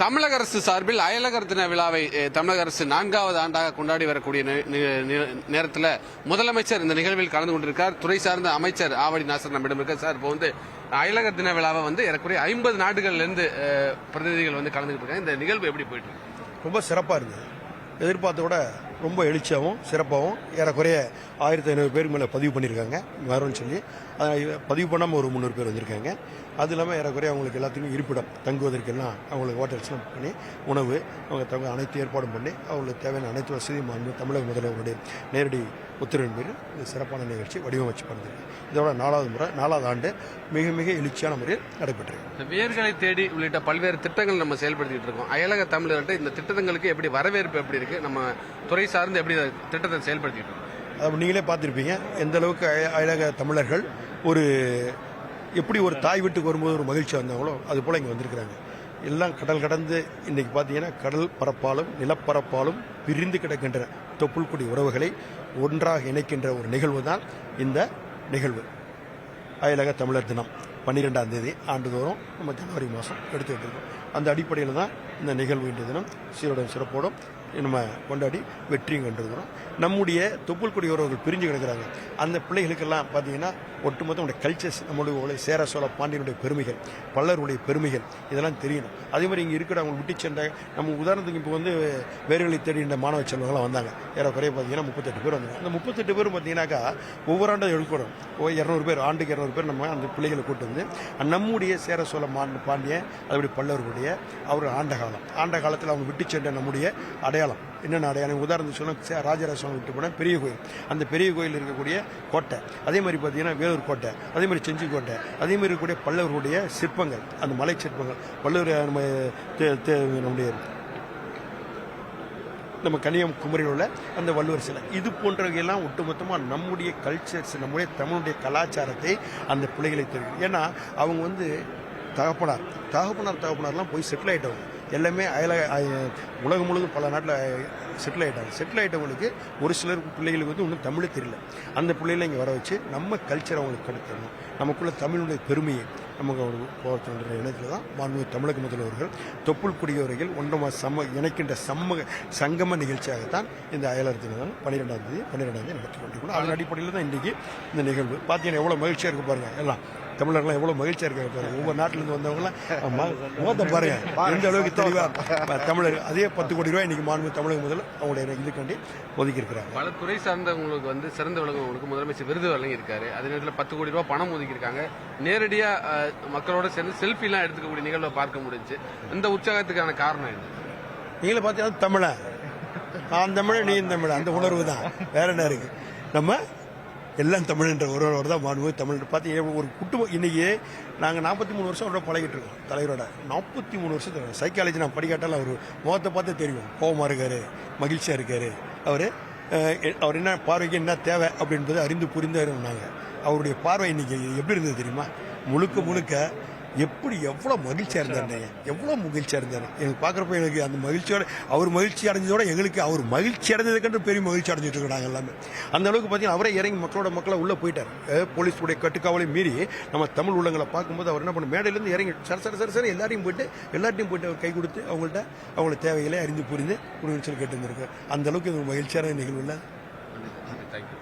தமிழக அரசு சார்பில் அயலகர் தின விழாவை தமிழக அரசு நான்காவது ஆண்டாக கொண்டாடி வரக்கூடிய நே- நேரத்தில் முதலமைச்சர் இந்த நிகழ்வில் கலந்து கொண்டிருக்கார். துறை சார்ந்த அமைச்சர் ஆவடி நாசர் நம்மிடம் இருக்கார். சார் இப்போ வந்து அயலகர் தின விழாவை வந்து ஏறக்குறைய ஐம்பது நாடுகள்லேருந்து பிரதிநிதிகள் வந்து கலந்துக்கிட்டு இருக்காங்க. இந்த நிகழ்வு எப்படி போயிட்டு இருக்கு? ரொம்ப சிறப்பாக இருந்தது எதிர்பார்த்த ரொம்ப எழுச்சியாகவும் சிறப்பாகவும் ஏறக்குறைய ஆயிரத்தி ஐநூறு பேருக்கு மேலே பதிவு பண்ணியிருக்காங்க வரும்னு சொல்லி. அதை பதிவு பண்ணாமல் ஒரு முந்நூறு பேர் வந்திருக்காங்க. அது இல்லாமல் ஏறக்குறைய அவங்களுக்கு எல்லாத்துக்கும் இருப்பிடம் தங்குவதற்கெல்லாம் அவங்களுக்கு ஹோட்டல்ஸ்லாம் புக் பண்ணி உணவு அவங்க தங்க அனைத்து ஏற்பாடும் பண்ணி அவங்களுக்கு தேவையான அனைத்து வசதியும் மாண்பு தமிழக முதல்வருடைய நேரடி உத்தரவின் பேரில் இந்த சிறப்பான நிகழ்ச்சி வடிவமைச்சு பண்ணுறது இதோட நாலாவது முறை நாலாவது ஆண்டு மிக மிக எழுச்சியான முறையில் நடைபெற்றிருக்கு. இந்த வேர்களை தேடி உள்ளிட்ட பல்வேறு திட்டங்கள் நம்ம செயல்படுத்திட்டு இருக்கோம். அயலக தமிழர்கிட்ட இந்த திட்டங்களுக்கு எப்படி வரவேற்பு எப்படி இருக்கு? நம்ம துறை சார்ந்து எப்படி திட்டத்தை செயல்படுத்திட்டு இருக்கோம்? நீங்களே பார்த்துருப்பீங்க. எந்த அளவுக்கு அழக அயலக தமிழர்கள் ஒரு எப்படி ஒரு தாய் வீட்டுக்கு வரும்போது ஒரு மகிழ்ச்சி வந்தாங்களோ அது போல் இங்கே வந்திருக்கிறாங்க. எல்லாம் கடல் கடந்து இன்றைக்கி பார்த்தீங்கன்னா கடல் பரப்பாலும் நிலப்பரப்பாலும் பிரிந்து கிடக்கின்ற தொப்புள்குடி உறவுகளை ஒன்றாக இணைக்கின்ற ஒரு நிகழ்வு தான் இந்த நிகழ்வு. அயலக தமிழர் தினம் பன்னிரெண்டாம் தேதி ஆண்டுதோறும் நம்ம ஜனவரி மாதம் எடுத்து இருக்கோம் அந்த அடிப்படையில் தான் இந்த நிகழ்வு இன்றைய தினம் சீரோடும் சிறப்போடும். நம்ம கொண்டாடி வெற்றியும் கண்டிருக்கிறோம். நம்முடைய தொப்புள்குடி உறவுகள் பிரிஞ்சு கிடக்கிறாங்க. அந்த பிள்ளைகளுக்கெல்லாம் பார்த்தீங்கன்னா ஒட்டுமொத்த நம்முடைய கல்ச்சர்ஸ் நம்மளுடைய சேர சோழ பாண்டியனுடைய பெருமைகள் பல்லருடைய பெருமைகள் இதெல்லாம் தெரியணும். அதே மாதிரி இங்கே இருக்கிற அவங்க விட்டு சென்ற நம்ம உதாரணத்துக்கு இப்போ வந்து வேர்களை தேடின்ற மாணவ செல்வங்கள்லாம் வந்தாங்க. ஏறக்குறைய பார்த்தீங்கன்னா முப்பத்தெட்டு பேர் வந்தாங்க. அந்த முப்பத்தெட்டு பேரும் பார்த்தீங்கன்னாக்கா ஒவ்வொரு ஆண்டும் எழுக்கணும் இரநூறு பேர் ஆண்டுக்கு இரநூறு பேர் நம்ம அந்த பிள்ளைகளை கூட்டு வந்து நம்முடைய சேர சோழ மாண்ட பாண்டியன் அதுபடி பல்லவர்களுடைய அவர் ஆண்ட காலம். ஆண்ட காலத்தில் அவங்க விட்டு சென்ற நம்முடைய அடையாளம். என்னென்ன அடையாளம்? உதாரணத்துக்கு சொன்னால் ராஜராஜ சோழன் விட்டு போனால் பெரிய கோயில். அந்த பெரிய கோயில் இருக்கக்கூடிய கோட்டை. அதே மாதிரி பார்த்தீங்கன்னா வேலூர் கோட்டை. அதே மாதிரி செஞ்சி கோட்டை. அதே மாதிரி இருக்கக்கூடிய பல்லவர்களுடைய சிற்பங்கள். அந்த மலை சிற்பங்கள். பல்லவர் நம்ம நம்முடைய நம்ம கன்னியாகுமரியில் உள்ள அந்த வள்ளுவர் சிலை. இது போன்றவையெல்லாம் ஒட்டுமொத்தமாக நம்முடைய கல்ச்சர்ஸ் நம்முடைய தமிழுடைய கலாச்சாரத்தை அந்த பிள்ளைகளை தெரியும் ஏன்னா அவங்க வந்து தகப்பனார். தகப்பனார் தகப்பனார்லாம் போய் செட்டில் ஆகிட்டவங்க எல்லாமே அயல உலகம் முழுவதும் பல நாட்டில் செட்டில் ஆகிட்டாங்க செட்டில் ஆகிட்டவங்களுக்கு ஒரு சிலர் பிள்ளைகளுக்கு வந்து இன்னும் தமிழே தெரியல. அந்த பிள்ளைகளை இங்கே வர வச்சு நம்ம கல்ச்சரை அவங்களுக்கு கடத்தணும் நமக்குள்ள தமிழுடைய பெருமையை நமக்கு அவங்களுக்கு போகிற இனத்தில் தான் மாண்பு தமிழக முதல்வர்கள் தொப்புள் குடியவர்கள் ஒன்றமாக சம இணைக்கின்ற சம்ம சங்கம நிகழ்ச்சியாகத்தான் இந்த அயலர் தினம் பன்னிரெண்டாம் தேதி பன்னிரெண்டாம் தேதி நடத்தி கொண்டிருக்கணும் அதன் அடிப்படையில் தான் இன்றைக்கி இந்த நிகழ்வு. பார்த்தீங்கன்னா எவ்வளோ மகிழ்ச்சியாக இருக்கு பாருங்கள் எல்லாம் தமிழர்கள்லாம் எவ்வளோ மகிழ்ச்சியாக இருக்காங்க பாருங்க. ஒவ்வொரு நாட்டிலேருந்து வந்தவங்களாம் ம- முகத்தை பாருங்க. எந்த அளவுக்கு தெளிவாக தமிழர் அதே பத்து கோடி ரூபாய் இன்னைக்கு மாண்பு தமிழக முதல் அவங்களுடைய இதுக்காண்டி ஒதுக்கி இருக்கிறாங்க பல துறை சார்ந்தவங்களுக்கு வந்து சிறந்த விளங்குவங்களுக்கு முதலமைச்சர் விருது வழங்கி இருக்காரு. அதே நேரத்தில் பத்து கோடி ரூபாய் பணம் ஒதுக்கியிருக்காங்க. நேரடியா அஹ், மக்களோட சேர்ந்து செல்ஃபி எல்லாம் எடுத்துக்கக்கூடிய நிகழ்வை பார்க்க முடிஞ்சு இந்த உற்சாகத்துக்கான காரணம் என்ன? நீங்களே பார்த்தீங்கன்னா தமிழன் நான் தமிழன் நீ தமிழன் அந்த உணர்வு தான். வேற என்ன இருக்கு? நம்ம எல்லாம் தமிழ்ன்ற ஒருவர் தான் மாண்பு தமிழ். பார்த்து ஒரு குட்டுமோ இன்றைக்கி நாங்கள் நாற்பத்தி மூணு வருஷம் அவரோட பழகிட்டு இருக்கோம் தலைவரோட. நாற்பத்தி மூணு வருஷம் சைக்காலஜி நான் படிக்காட்டாலும் அவர் முகத்தை பார்த்து தெரியும். கோபமாக இருக்கார் மகிழ்ச்சியாக இருக்கார். அவர் அவர் என்ன பார்வைக்கு என்ன தேவை அப்படின்றது அறிந்து புரிந்து நாங்கள் அவருடைய பார்வை இன்னைக்கு எப்படி இருந்தது தெரியுமா? முழுக்க முழுக்க எப்படி எவ்வளோ மகிழ்ச்சியாக இருந்தாருங்க எவ்வளோ மகிழ்ச்சியாக இருந்தார் எனக்கு பார்க்குறப்ப எனக்கு அந்த மகிழ்ச்சியோட அவர் மகிழ்ச்சி அடைஞ்சதோட எங்களுக்கு அவர் மகிழ்ச்சி அடைஞ்சதுக்கென்று பெரிய மகிழ்ச்சி அடைஞ்சிட்டு இருக்கிறாங்க எல்லாமே. அந்த அளவுக்கு பார்த்தீங்கன்னா அவரே இறங்கி மக்களோட மக்களை உள்ளே போயிட்டார். போலீஸுடைய கட்டுக்காவலை மீறி நம்ம தமிழ் உள்ளங்களை பார்க்கும்போது அவர் என்ன பண்ண மேடையிலேருந்து இறங்கி சர சர சரி சரி எல்லாரையும் போயிட்டு எல்லார்ட்டையும் போயிட்டு அவர் கை கொடுத்து அவங்கள்ட்ட அவங்களோட தேவைகளை அறிந்து புரிந்து குடிநீச்சல் கேட்டு இருந்திருக்கு அந்த அளவுக்கு இது மகிழ்ச்சியான நிகழ்வு இல்லை. தேங்க்யூ